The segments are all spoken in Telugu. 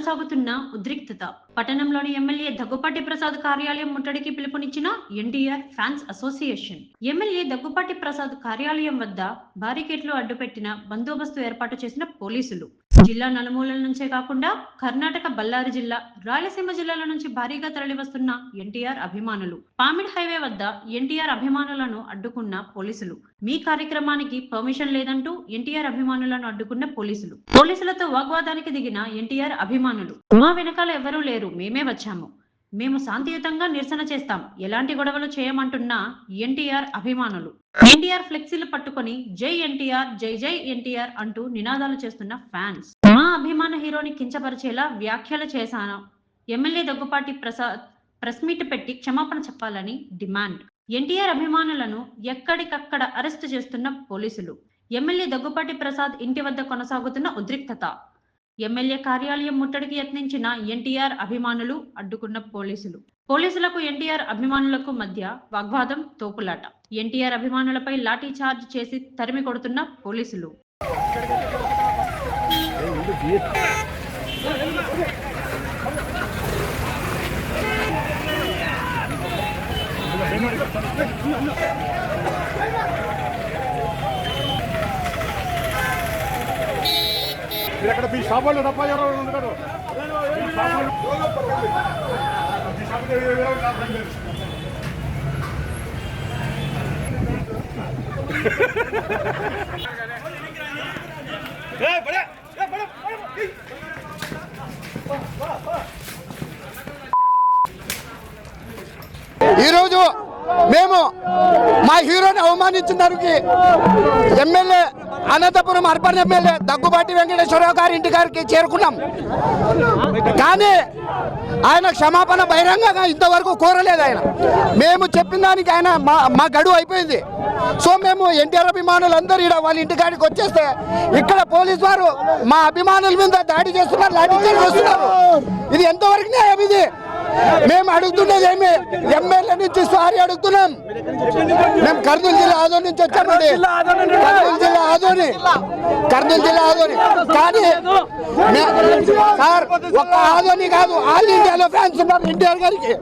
కొనసాగుతున్న ఉద్రిక్తత. పట్టణంలోని ఎమ్మెల్యే దగ్గుపాటి ప్రసాద్ కార్యాలయం ముట్టడికి పిలుపునిచ్చిన NTR fans association. MLA Daggupati Prasad కార్యాలయం వద్ద బారికేట్లు అడ్డుపెట్టిన బందోబస్తు ఏర్పాటు చేసిన పోలీసులు. జిల్లా నలుమూలల నుంచే కాకుండా కర్ణాటక బళ్ళారి జిల్లా రాయలసీమ జిల్లాల నుంచి భారీగా తరలివస్తున్న ఎన్టీఆర్ అభిమానులు. పామిడ్ హైవే వద్ద ఎన్టీఆర్ అభిమానులను అడ్డుకున్న పోలీసులు. మీ కార్యక్రమానికి పర్మిషన్ లేదంటూ ఎన్టీఆర్ అభిమానులను అడ్డుకున్న పోలీసులు. పోలీసులతో వాగ్వాదానికి దిగిన ఎన్టీఆర్ అభిమానులు. మా వెనకాల ఎవరూ లేరు మేమే వచ్చాము. మేము శాంతియుతంగా నిరసన చేస్తాం. ఎలాంటి గొడవలు చేయమంటున్నా ఎన్టీఆర్ అభిమానులు. ఎన్టీఆర్ ఫ్లెక్సీలు పట్టుకొని జై ఎన్టీఆర్ జై జై ఎన్టీఆర్ అంటూ నినాదాలు చేస్తున్న ఫ్యాన్స్. మా అభిమాన హీరోని కించపరిచేలా వ్యాఖ్యలు చేశాను. MLA Daggupati Prasad press meet పెట్టి క్షమాపణ చెప్పాలని డిమాండ్. ఎన్టీఆర్ అభిమానులను ఎక్కడికక్కడ అరెస్టు చేస్తున్న పోలీసులు. ఎమ్మెల్యే దగ్గుపాటి ప్రసాద్ ఇంటి వద్ద కొనసాగుతున్న ఉద్రిక్తత. ఎమ్మెల్యే కార్యాలయం ముట్టడికి యత్నించిన ఎన్టీఆర్ అభిమానులు అడ్డుకున్న పోలీసులు. పోలీసులకు ఎన్టీఆర్ అభిమానులకు మధ్య వాగ్వాదం తోపులాట. ఎన్టీఆర్ అభిమానులపై లాఠీ చార్జ్ చేసి తరిమి కొడుతున్న పోలీసులు. మీరు అక్కడ మీ షాప్ వాళ్ళు తప్ప ఎవరో ఉంటారు. ఈరోజు మేము మా హీరోని అవమానించిన దానికి MLA Anantapuram urban MLA Daggubati Venkateswara Rao గారి ఇంటి గారికి చేరుకున్నాం. కానీ ఆయన క్షమాపణ బహిరంగంగా ఇంతవరకు కోరలేదు ఆయన. మేము చెప్పిన దానికి ఆయన మా మా గడువు అయిపోయింది. సో మేము ఎన్టీఆర్ అభిమానులందరూ ఇక్కడ వాళ్ళ ఇంటికాడికి వచ్చేస్తే ఇక్కడ పోలీసు వారు మా అభిమానుల మీద దాడి చేస్తున్నారు లాఠీ చేస్తున్నారు. ఇది ఎంతవరకు న్యాయం ఇది? మేము అడుగుతున్నది ఏమి? ఎమ్మెల్యే నుంచి సారీ అడుగుతున్నాం. మేము కర్నూలు జిల్లా ఆదోని నుంచి వచ్చామండి. కర్నూలు జిల్లా ఆదోని. కర్నూలు జిల్లా ఆదోని. కానీ సార్ ఒక్క ఆదోని కాదు ఆల్ ఇండియాలో ఫ్యాన్స్ ఉన్నారు ఎన్టీఆర్ గారికి.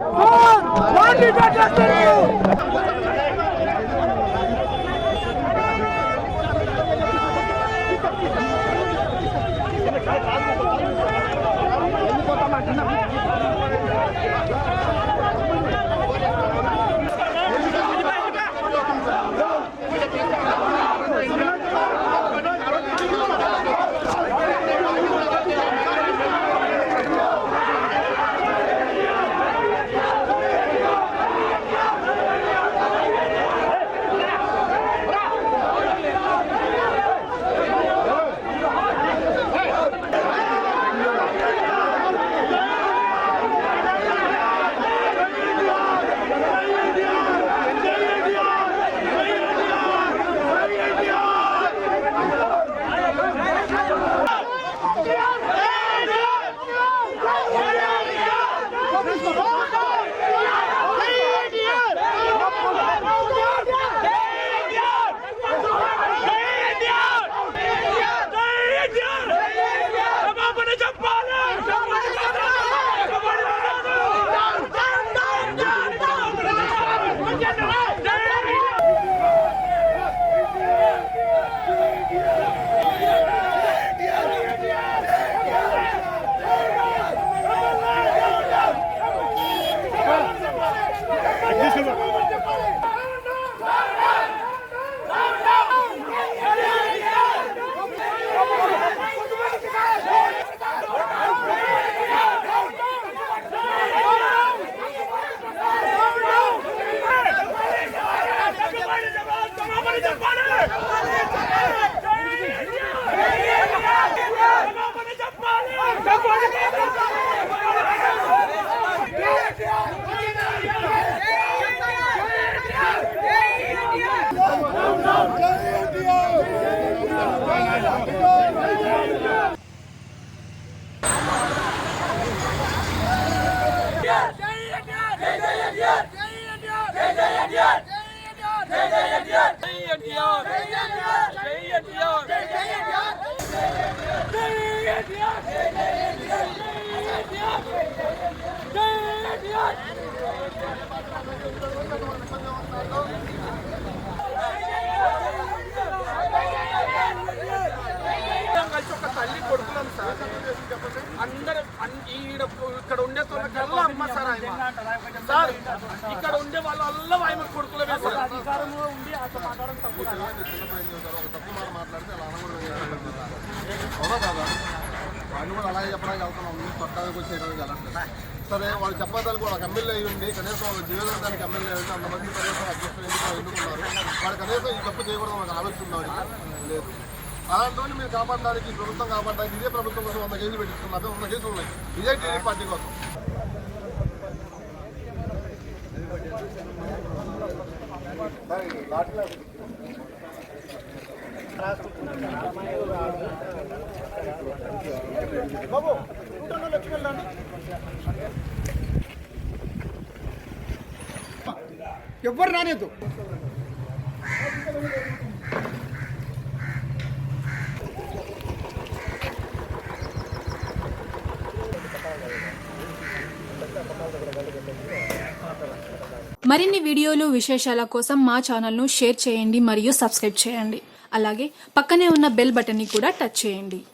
Yes! 谁也别谁也别谁也别谁也别谁也别谁也别谁也别谁也别谁也别谁也别 కొడుకున్నాం సార్ అందరం ఈడ ఇక్కడ ఉండే కల్లా అమ్మ సార్ ఆయన సార్ ఇక్కడ ఉండే వాళ్ళ ఆయన కొడుకులమే సార్ అధికారంలో ఉండి మాట్లాడడం తప్పు అవునా కాదా? వాళ్ళు కూడా అలాగే చెప్పడానికి వెళ్తున్నాం. మీరు పట్టానికి వచ్చి చేయడానికి వెళ్ళట్లేదు. సరే వాళ్ళు చెప్పదాలు కూడా ఒక ఎమ్మెల్యే అయి ఉండి కనీసం ఒక జీవితానికి ఎమ్మెల్యే అయి ఉండి అంతమంది కనీసం అధ్యక్షులు ఎందుకు ఎన్నుకున్నారు వాళ్ళు కనీసం ఈ తప్పు చేయకూడదు మనకు ఆలోచన ఉంది లేదు. అలాంటి మీరు కాపాడడానికి ప్రభుత్వం కాపాడడానికి ఇదే ప్రభుత్వం కోసం వంద కేసులు పెట్టిస్తున్నారు వంద కేసులు ఉన్నాయి. ఇదే టీడీ పార్టీ కోసం. ఎవ్వరు రానేదు మరిన్ని వీడియోలు విశేషాల కోసం మా ఛానల్ను షేర్ చేయండి మరియు సబ్స్క్రైబ్ చేయండి. అలాగే పక్కనే ఉన్న బెల్ బటన్ని కూడా టచ్ చేయండి.